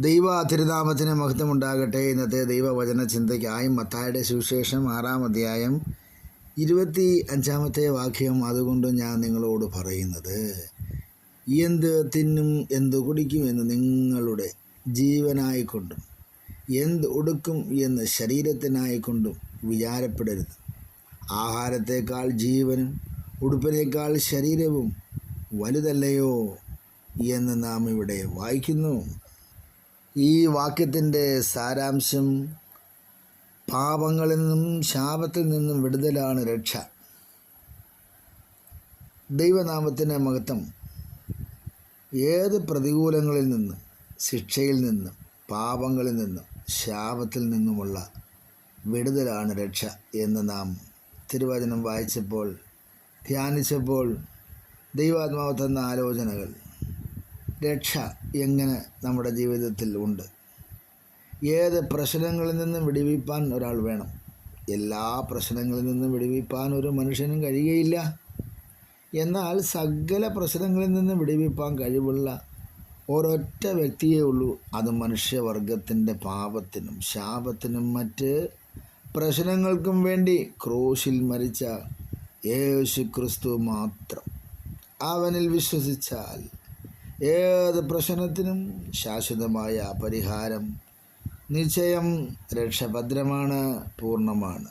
ദൈവ തിരുനാമത്തിന് മഹത്വമുണ്ടാകട്ടെ. ഇന്നത്തെ ദൈവവചന ചിന്തയ്ക്കായി മത്തായുടെ സുവിശേഷം ആറാം അധ്യായം ഇരുപത്തി അഞ്ചാമത്തെ വാക്യം അതുകൊണ്ട് ഞാൻ നിങ്ങളോട് പറയുന്നത്. എന്ത് തിന്നും എന്ത് കുടിക്കും എന്ന് നിങ്ങളുടെ ജീവനായിക്കൊണ്ടും എന്ത് ഉടുക്കും എന്ന് ശരീരത്തിനായിക്കൊണ്ടും വിചാരപ്പെടരുത്. ആഹാരത്തേക്കാൾ ജീവനും ഉടുപ്പിനേക്കാൾ ശരീരവും വലുതല്ലയോ എന്ന് നാം ഇവിടെ വായിക്കുന്നു. ഈ വാക്യത്തിന്റെ സാരാംശം പാപങ്ങളിൽ നിന്നും ശാപത്തിൽ നിന്നും വിടുതലാണ് രക്ഷ. ദൈവനാമത്തിന്റെ മഹത്വം ഏത് പ്രതികൂലങ്ങളിൽ നിന്നും ശിക്ഷയിൽ നിന്നും പാപങ്ങളിൽ നിന്നും ശാപത്തിൽ നിന്നുമുള്ള വിടുതലാണ് രക്ഷ എന്ന് നാം തിരുവചനം വായിച്ചപ്പോൾ ധ്യാനിച്ചപ്പോൾ ദൈവാത്മാവ് തന്ന ആലോചനകൾ രക്ഷ എങ്ങനെ നമ്മുടെ ജീവിതത്തിൽ ഉണ്ട്? ഏത് പ്രശ്നങ്ങളിൽ നിന്നും വിടിവിപ്പാൻ ഒരാൾ വേണം? എല്ലാ പ്രശ്നങ്ങളിൽ നിന്നും വിടിവിപ്പാൻ ഒരു മനുഷ്യനും കഴിയുകയില്ല. എന്നാൽ സകല പ്രശ്നങ്ങളിൽ നിന്നും വിടിവിപ്പാൻ കഴിവുള്ള ഒരൊറ്റ വ്യക്തിയേ ഉള്ളൂ. അത് മനുഷ്യവർഗത്തിന്റെ പാപത്തിനും ശാപത്തിനും മറ്റ് പ്രശ്നങ്ങൾക്കും വേണ്ടി ക്രൂശിൽ മരിച്ച യേശു ക്രിസ്തു മാത്രം. അവനിൽ വിശ്വസിച്ചാൽ ഏത് പ്രശ്നത്തിനും ശാശ്വതമായ പരിഹാരം. നിശ്ചയം രക്ഷഭദ്രമാണ് പൂർണമാണ്.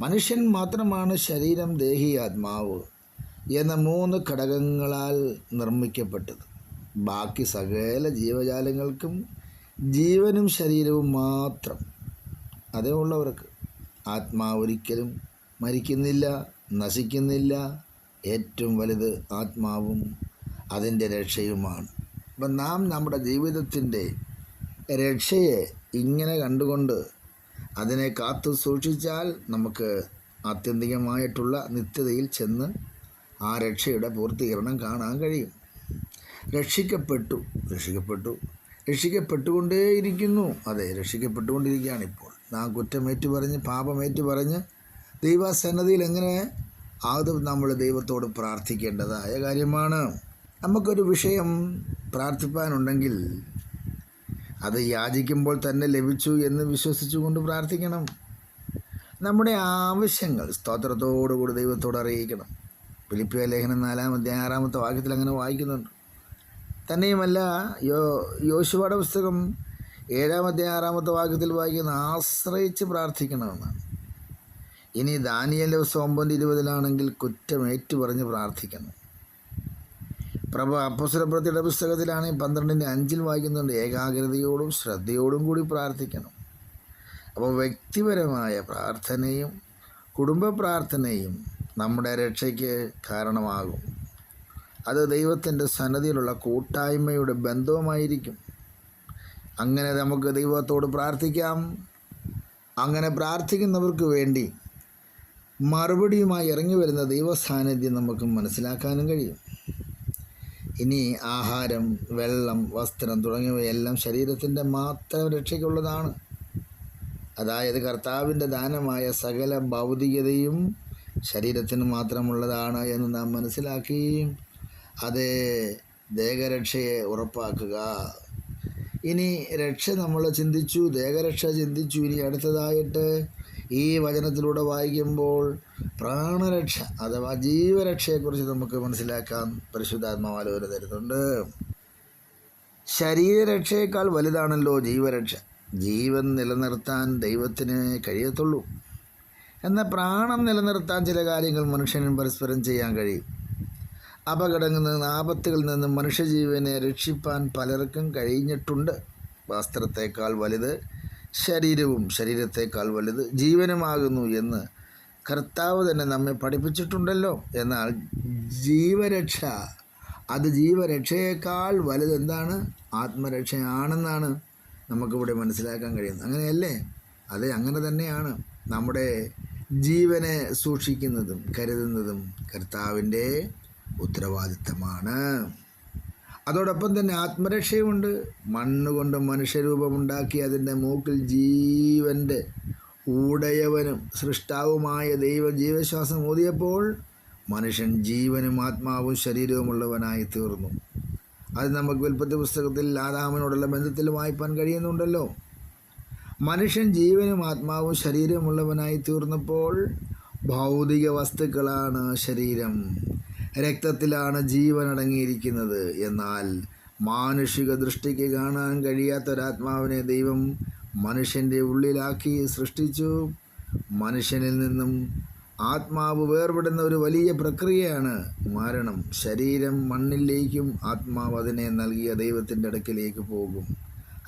മനുഷ്യൻ മാത്രമാണ് ശരീരം ദേഹി ആത്മാവ് എന്ന മൂന്ന് ഘടകങ്ങളാൽ നിർമ്മിക്കപ്പെട്ടത്. ബാക്കി സകല ജീവജാലങ്ങൾക്കും ജീവനും ശരീരവും മാത്രം. അതേ ഉള്ളവർക്ക് ആത്മാവ് ഒരിക്കലും മരിക്കുന്നില്ല നശിക്കുന്നില്ല. ഏറ്റവും വലുത് ആത്മാവും അതിന്റെ രക്ഷയുമാണ്. അപ്പം നാം നമ്മുടെ ജീവിതത്തിന്റെ രക്ഷയെ ഇങ്ങനെ കണ്ടുകൊണ്ട് അതിനെ കാത്തു സൂക്ഷിച്ചാൽ നമുക്ക് ആത്യന്തികമായിട്ടുള്ള നിത്യതയിൽ ചെന്ന് ആ രക്ഷയുടെ പൂർത്തീകരണം കാണാൻ കഴിയും. രക്ഷിക്കപ്പെട്ടു രക്ഷിക്കപ്പെട്ടു രക്ഷിക്കപ്പെട്ടുകൊണ്ടേയിരിക്കുന്നു. അതെ രക്ഷിക്കപ്പെട്ടുകൊണ്ടിരിക്കുകയാണ് ഇപ്പോൾ. നാം കുറ്റമേറ്റു പറഞ്ഞ് പാപമേറ്റു പറഞ്ഞ് ദൈവസന്നതിയിൽ എങ്ങനെ ആദ്യം നമ്മൾ ദൈവത്തോട് പ്രാർത്ഥിക്കേണ്ടതായ കാര്യമാണ്. നമുക്കൊരു വിഷയം പ്രാർത്ഥിപ്പാനുണ്ടെങ്കിൽ അത് യാചിക്കുമ്പോൾ തന്നെ ലഭിച്ചു എന്ന് വിശ്വസിച്ചുകൊണ്ട് പ്രാർത്ഥിക്കണം. നമ്മുടെ ആവശ്യങ്ങൾ സ്തോത്രത്തോടുകൂടി ദൈവത്തോട് അറിയിക്കണം. പിലിപ്പിയ ലേഖനം നാലാമത്തെ ആറാമത്തെ വാക്യത്തിൽ അങ്ങനെ വായിക്കുന്നുണ്ട്. തന്നെയുമല്ല യോ യോശുവയുടെ പുസ്തകം ഏഴാമത്തെ ആറാമത്തെ വാക്യത്തിൽ വായിക്കുന്ന ആശ്രയിച്ച് പ്രാർത്ഥിക്കണമെന്നാണ്. ഇനി ദാനിയൽ ദിവസം ഒമ്പത് ഇരുപതിലാണെങ്കിൽ കുറ്റം ഏറ്റുപറഞ്ഞ് പ്രാർത്ഥിക്കണം. പ്രഭ അപ്പസുരപ്രത്തിയുടെ പുസ്തകത്തിലാണ് പന്ത്രണ്ടിന്റെ അഞ്ചിൽ വായിക്കുന്നുണ്ട് ഏകാഗ്രതയോടും ശ്രദ്ധയോടും കൂടി പ്രാർത്ഥിക്കണം. അപ്പോൾ വ്യക്തിപരമായ പ്രാർത്ഥനയും കുടുംബ പ്രാർത്ഥനയും നമ്മുടെ രക്ഷയ്ക്ക് കാരണമാകും. അത് ദൈവത്തിന്റെ സന്നദ്ധിയിലുള്ള കൂട്ടായ്മയുടെ ബന്ധവുമായിരിക്കും. അങ്ങനെ നമുക്ക് ദൈവത്തോട് പ്രാർത്ഥിക്കാം. അങ്ങനെ പ്രാർത്ഥിക്കുന്നവർക്ക് വേണ്ടി മറുപടിയുമായി ഇറങ്ങി വരുന്ന ദൈവസാന്നിധ്യം നമുക്ക് മനസ്സിലാക്കാനും കഴിയും. ഇനി ആഹാരം വെള്ളം വസ്ത്രം തുടങ്ങിയവയെല്ലാം ശരീരത്തിന്റെ മാത്രം രക്ഷയ്ക്കുള്ളതാണ്. അതായത് കർത്താവിന്റെ ദാനമായ സകല ഭൗതികതയും ശരീരത്തിന് മാത്രമുള്ളതാണ് എന്ന് നാം മനസ്സിലാക്കി. അത് ദേഹരക്ഷയെ ഉറപ്പാക്കുക. ഇനി രക്ഷ നമ്മൾ ചിന്തിച്ചു ദേഹരക്ഷ ചിന്തിച്ചു. ഇനി അടുത്തതായിട്ട് ഈ വചനത്തിലൂടെ വായിക്കുമ്പോൾ പ്രാണരക്ഷ അഥവാ ജീവരക്ഷയെക്കുറിച്ച് നമുക്ക് മനസ്സിലാക്കാൻ പരിശുദ്ധാത്മാവാലോചന തരുന്നുണ്ട്. ശരീരരക്ഷയേക്കാൾ വലുതാണല്ലോ ജീവരക്ഷ. ജീവൻ നിലനിർത്താൻ ദൈവത്തിന് കഴിയത്തുള്ളൂ. എന്നാൽ പ്രാണം നിലനിർത്താൻ ചില കാര്യങ്ങൾ മനുഷ്യനും പരസ്പരം ചെയ്യാൻ കഴിയും. അപകടങ്ങളിൽ ആപത്തുകളിൽ നിന്ന് മനുഷ്യജീവനെ രക്ഷിപ്പാൻ പലർക്കും കഴിഞ്ഞിട്ടുണ്ട്. വസ്ത്രത്തേക്കാൾ വലുത് ശരീരവും ശരീരത്തേക്കാൾ വലുത് ജീവനുമാകുന്നു എന്ന് കർത്താവ് തന്നെ നമ്മെ പഠിപ്പിച്ചിട്ടുണ്ടല്ലോ. എന്നാൽ ജീവരക്ഷ അത് ജീവരക്ഷയേക്കാൾ വലുതെന്താണ് ആത്മരക്ഷയാണെന്നാണ് നമുക്കിവിടെ മനസ്സിലാക്കാൻ കഴിയുന്നത്. അങ്ങനെയല്ലേ? അതെ അങ്ങനെ തന്നെയാണ് നമ്മുടെ ജീവനെ സൂക്ഷിക്കുന്നതും കരുതുന്നതും കർത്താവിന്റെ ഉത്തരവാദിത്തമാണ്. അതോടൊപ്പം തന്നെ ആത്മരക്ഷയുമുണ്ട്. മണ്ണുകൊണ്ട് മനുഷ്യരൂപമുണ്ടാക്കി അതിന്റെ മൂക്കിൽ ജീവന്റെ ഊടയവനും സൃഷ്ടാവുമായ ദൈവ ജീവശ്വാസം ഊതിയപ്പോൾ മനുഷ്യൻ ജീവനും ആത്മാവും ശരീരവുമുള്ളവനായി തീർന്നു. അത് നമുക്ക് ഉൽപ്പത്തി പുസ്തകത്തിൽ ആദാമിനോടുള്ള ബന്ധത്തിൽ വായിപ്പാൻ കഴിയുന്നുണ്ടല്ലോ മനുഷ്യൻ ജീവനും ആത്മാവും ശരീരമുള്ളവനായി തീർന്നപ്പോൾ ഭൗതിക വസ്തുക്കളാണ് ശരീരം. രക്തത്തിലാണ് ജീവൻ അടങ്ങിയിരിക്കുന്നത് എന്നാൽ മാനുഷിക ദൃഷ്ടിക്ക് കാണാൻ കഴിയാത്തൊരാത്മാവിനെ ദൈവം മനുഷ്യന്റെ ഉള്ളിലാക്കി സൃഷ്ടിച്ചു. മനുഷ്യനിൽ നിന്നും ആത്മാവ് വേർപെടുന്ന ഒരു വലിയ പ്രക്രിയയാണ് മരണം. ശരീരം മണ്ണിലേക്കും ആത്മാവ് അതിനെ നൽകിയ ദൈവത്തിന്റെ അടുക്കിലേക്ക് പോകും.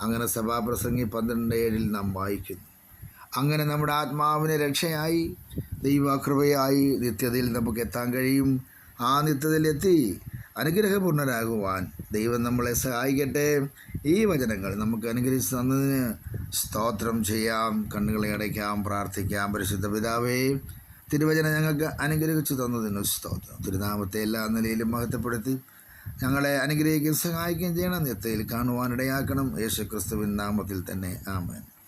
അങ്ങനെ സഭാപ്രസംഗി പന്ത്രണ്ട് ഏഴിൽ നാം വായിക്കുന്നു. അങ്ങനെ നമ്മുടെ ആത്മാവിന് രക്ഷയായി ദൈവകൃപയായി നിത്യതയിൽ നമുക്ക് എത്താൻ കഴിയും. ആ നിത്യതയിലെത്തി. അനുഗ്രഹപൂർണരാകുവാൻ ദൈവം നമ്മളെ സഹായിക്കട്ടെ. ഈ വചനങ്ങൾ നമുക്ക് അനുഗ്രഹിച്ച് തന്നതിന് സ്തോത്രം ചെയ്യാം. കണ്ണുകളെ അടയ്ക്കാം പ്രാർത്ഥിക്കാം. പരിശുദ്ധ പിതാവേ തിരുവചനം ഞങ്ങൾക്ക് അനുഗ്രഹിച്ചു തന്നതിന് സ്തോത്രം. തിരുനാമത്തെ എല്ലാ നിലയിലും മഹത്വപ്പെടുത്തി ഞങ്ങളെ അനുഗ്രഹിക്കുകയും സഹായിക്കുകയും ചെയ്യണം. നിത്യയിൽ കാണുവാനിടയാക്കണം. യേശു ക്രിസ്തുവിൻ നാമത്തിൽ തന്നെ. ആമേൻ.